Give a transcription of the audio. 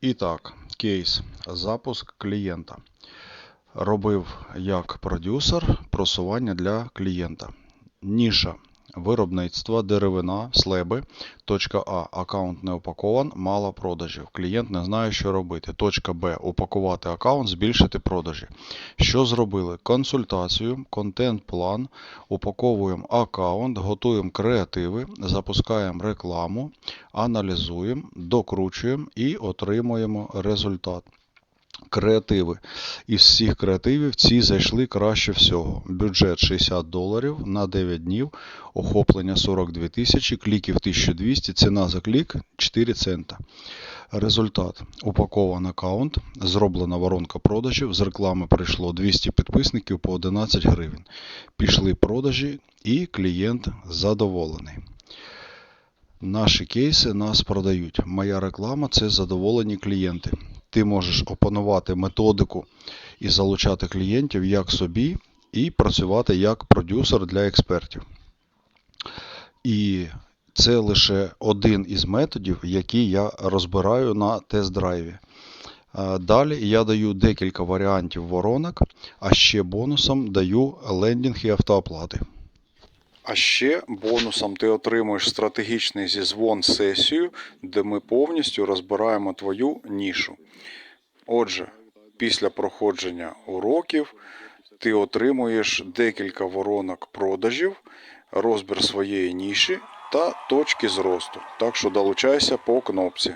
І так, кейс. Запуск клієнта. Робив як продюсер просування для клієнта. Ніша. Виробництво, деревина, слеби. Точка А. Аккаунт не упакован, мало продажів. Клієнт не знає, що робити. Точка Б. Упакувати аккаунт, збільшити продажі. Що зробили? Консультацію, контент-план, упаковуємо аккаунт, готуємо креативи, запускаємо рекламу, аналізуємо, докручуємо і отримуємо результат. Креативи. Із всіх креативів ці зайшли краще всього. Бюджет 60 доларів на 9 днів, охоплення 42 тисячі, кліків 1200, ціна за клік 4 цента. Результат. Упакований аккаунт, зроблена воронка продажів, з реклами прийшло 200 підписників по 11 гривень. Пішли продажі і клієнт задоволений. Наші кейси нас продають. Моя реклама це задоволені клієнти. Ти можеш опанувати методику і залучати клієнтів як собі, і працювати як продюсер для експертів. І це лише один із методів, які я розбираю на тест-драйві. Далі я даю декілька варіантів воронок, а ще бонусом даю лендінг і автооплати. А ще бонусом ти отримуєш стратегічний зізвон сесію, де ми повністю розбираємо твою нішу. Отже, після проходження уроків ти отримуєш декілька воронок продажів, розбір своєї ніші та точки зросту. Так що долучайся по кнопці.